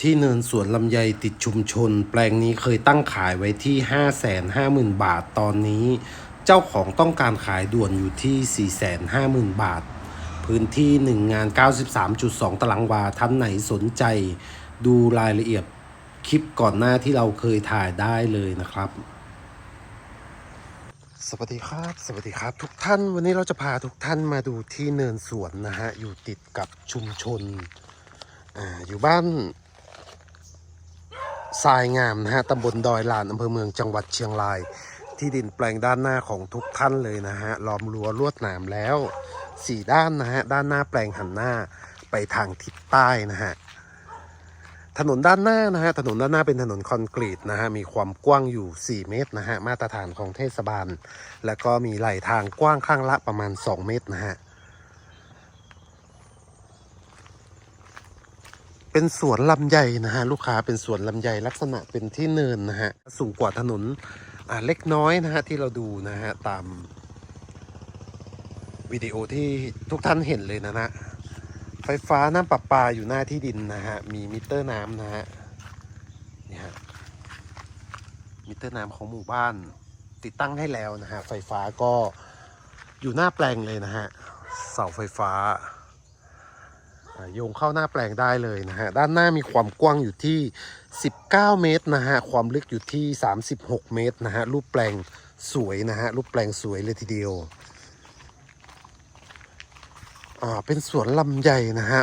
ที่เนินสวนลำไยติดชุมชน แปลงนี้เคยตั้งขายไว้ที่ 550,000 บาทตอนนี้ เจ้าของต้องการขายด่วนอยู่ที่ 450,000 บาท พื้นที่ 1 งาน 93.2 ตารางวาท่านไหนสนใจ ดูรายละเอียดคลิปก่อนหน้าที่เราเคยถ่ายได้เลยนะครับ สวัสดีครับ สวัสดีครับ ทุกท่านวันนี้เราจะพาทุกท่านมาดูที่เนินสวนนะฮะ อยู่ติดกับชุมชนออยู่บ้าน ทรายงามนะฮะตำบลดอยลานอำเภอเมืองจังหวัดเชียงราย ที่ดินแปลงด้านหน้าของทุกท่านเลยนะฮะล้อมรั้วลวดหนามแล้วสี่ด้านนะฮะด้านหน้าแปลงหันหน้าไปทางทิศใต้นะฮะถนนด้านหน้านะฮะถนนด้านหน้าเป็นถนนคอนกรีตนะฮะมีความกว้างอยู่ 4 เมตรนะฮะมาตรฐานของเทศบาล แล้วก็มีไหลทางกว้างข้างละประมาณ 2 เมตรนะฮะ เป็นสวนลำไยนะฮะลูกค้าเป็นสวนลำไยลักษณะเป็นที่เนินนะฮะสูงกว่าถนนอ่าเล็กน้อยนะฮะที่เราดูนะฮะตามวิดีโอที่ทุกท่านเห็นเลยนะนะไฟฟ้าน้ำประปาอยู่หน้าที่ดินนะฮะมีมิเตอร์น้ำนะฮะนี่ฮะมิเตอร์น้ำของหมู่บ้านติดตั้งให้แล้วนะฮะไฟฟ้าก็อยู่หน้าแปลงเลยนะฮะเสาไฟฟ้า โยงเข้าหน้าแปลงได้เลยนะฮะ ด้านหน้ามีความกว้างอยู่ที่ 19 เมตรนะฮะ ความลึกอยู่ที่ 36 เมตรนะฮะ รูปแปลงสวยนะฮะ รูปแปลงสวยเลยทีเดียว อ่า เป็นสวนลำไยนะฮะ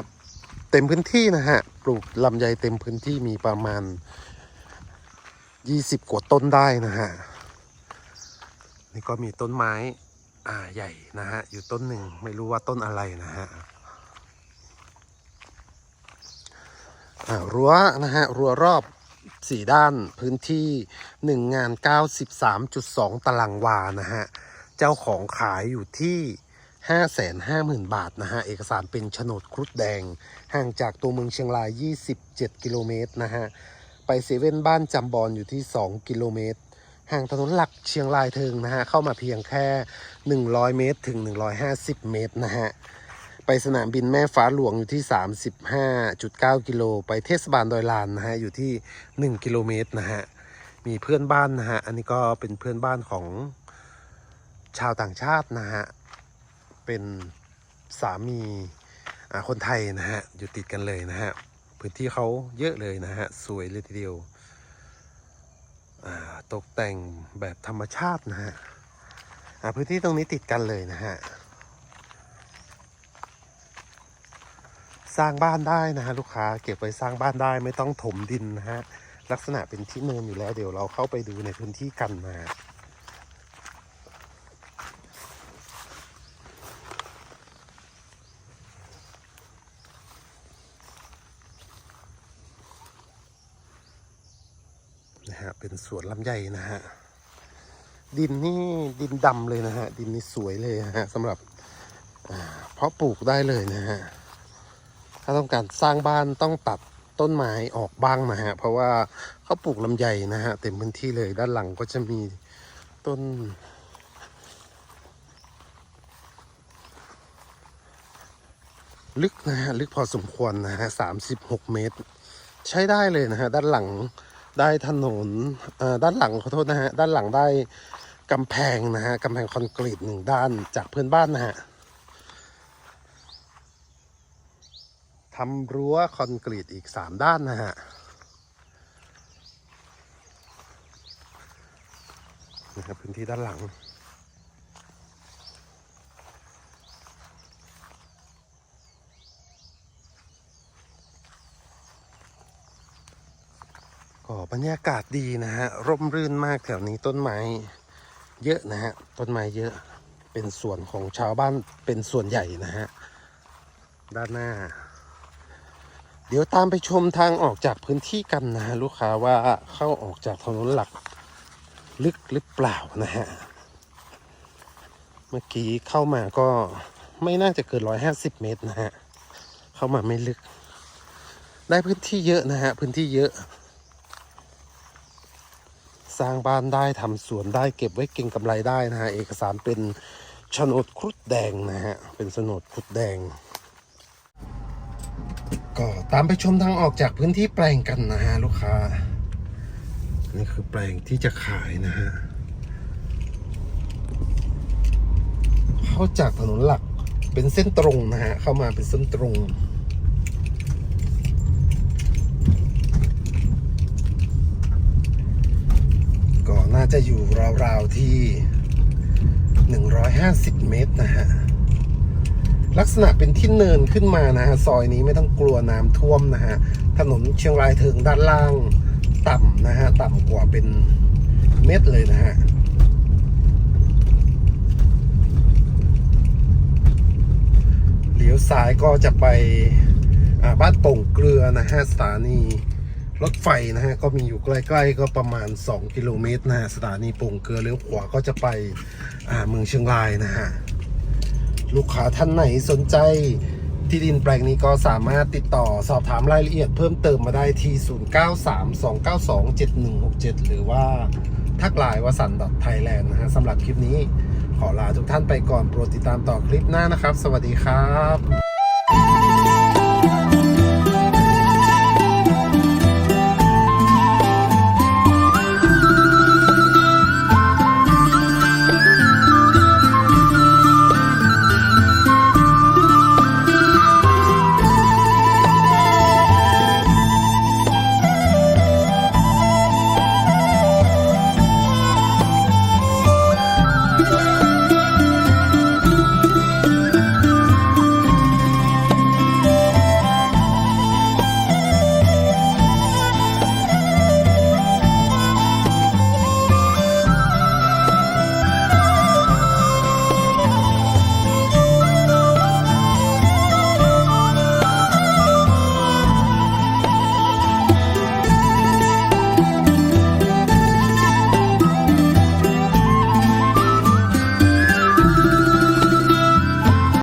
เต็มพื้นที่นะฮะ ปลูกลำไยเต็มพื้นที่มีประมาณ 20 กว่าต้นได้นะฮะ นี่ก็มีต้นไม้ อ่า ใหญ่นะฮะ อยู่ต้นหนึ่งไม่รู้ว่าต้นอะไรนะฮะอ่า รั้วนะฮะรั้วรอบสี่ด้านพื้นที่1งงาน93.2ตารางวานะฮะ เจ้าของขายอยู่ที่550,000บาทนะฮะ เอกสารเป็นโฉนดครุฑแดง ห่างจากตัวเมืองเชียงราย27กิโลเมตรนะฮะ ไปเซเว่นบ้านจำบอนอยู่ที่2กิโลเมตร ห่างถนนหลักเชียงรายเทิงนะฮะ เข้ามาเพียงแค่100เมตรถึง150เมตรนะฮะ ไปสนามบินแม่ฟ้าหลวงอยู่ที่ 35.9 กิโล ไปเทศบาลดอยลานนะฮะ อยู่ที่ 1 กิโลเมตรนะฮะ มีเพื่อนบ้านนะฮะ อันนี้ก็เป็นเพื่อนบ้านของชาวต่างชาตินะฮะ เป็นสามีคนไทยนะฮะ อยู่ติดกันเลยนะฮะ พื้นที่เขาเยอะเลยนะฮะ สวยเลยทีเดียว ตกแต่งแบบธรรมชาตินะฮะพื้นที่ตรงนี้ติดกันเลยนะฮะ สร้างบ้านได้นะฮะลูกค้าเก็บไว้สร้างบ้านได้ไม่ต้องถมดินนะฮะลักษณะเป็นที่เนินอยู่แล้วเดี๋ยวเราเข้าไปดูในพื้นที่กันนะฮะนะฮะเป็นสวนลำไยนะฮะดินนี่ดินดำเลยนะฮะดินนี่สวยเลยนะฮะสำหรับเพาะปลูกได้เลยนะฮะ ถ้าต้องการสร้างบ้านต้องตัดต้นไม้ออกบ้างนะฮะ เพราะว่าเขาปลูกลำไยนะฮะเต็มพื้นที่เลยด้านหลังก็จะมีต้น ลึกนะฮะ ลึกพอสมควรนะฮะสามสิบหกเมตร ใช้ได้เลยนะฮะ ด้านหลังได้ถนนเอ่อด้านหลังขอโทษนะฮะ ด้านหลังได้กำแพงนะฮะกำแพงคอนกรีตหนึ่งด้านจากเพื่อนบ้านนะฮะ ทำรั้วคอนกรีตอีกสามด้านนะฮะนะครับพื้นที่ด้านหลัง ก็บรรยากาศดีนะฮะ ร่มรื่นมากแถวนี้ต้นไม้เยอะนะฮะ ต้นไม้เยอะเป็นส่วนของชาวบ้านเป็นส่วนใหญ่นะฮะ ด้านหน้า เดี๋ยวตามไปชมทางออกจากพื้นที่กันนะลูกค้าว่าเข้าออกจากถนนหลักลึกหรือเปล่านะฮะ เมื่อกี้เข้ามาก็ไม่น่าจะเกินร้อยห้าสิบเมตรนะฮะ เข้ามาไม่ลึก ได้พื้นที่เยอะนะฮะ พื้นที่เยอะ สร้างบ้านได้ทำสวนได้เก็บไว้เก็งกำไรได้นะฮะ เอกสารเป็นโฉนดครุฑแดงนะฮะ เป็นโฉนดครุฑแดง ก็ตามไปชมทางออกจากพื้นที่แปลงกันนะฮะลูกค้า นี่คือแปลงที่จะขายนะฮะ เข้าจากถนนหลักเป็นเส้นตรงนะฮะ เข้ามาเป็นเส้นตรงก็น่าจะอยู่ราวๆที่ 150 เมตรนะฮะ ลักษณะเป็นที่เนินขึ้นมานะฮะซอยนี้ไม่ต้องกลัวน้ำท่วมนะฮะถนนเชียงรายถึงด้านล่างต่ำนะฮะต่ำกว่าเป็นเม็ดเลยนะฮะเลี้ยวซ้ายก็จะไปบ้านโป่งเกลือนะฮะสถานีรถไฟนะฮะก็มีอยู่ใกล้ๆก็ประมาณ 2 กิโลเมตรนะฮะสถานีโป่งเกลือเลี้ยวขวาก็จะไปเมืองเชียงรายนะฮะ ลูกค้าท่านไหนสนใจที่ดินแปลงนี้ก็สามารถติดต่อสอบถามรายละเอียดเพิ่มเติมมาได้ที่ 0932927167 หรือว่าทักไลน์วสันต์ .thailand นะฮะสำหรับคลิปนี้ขอลาทุกท่านไปก่อนโปรดติดตามต่อคลิปหน้านะครับ สวัสดีครับ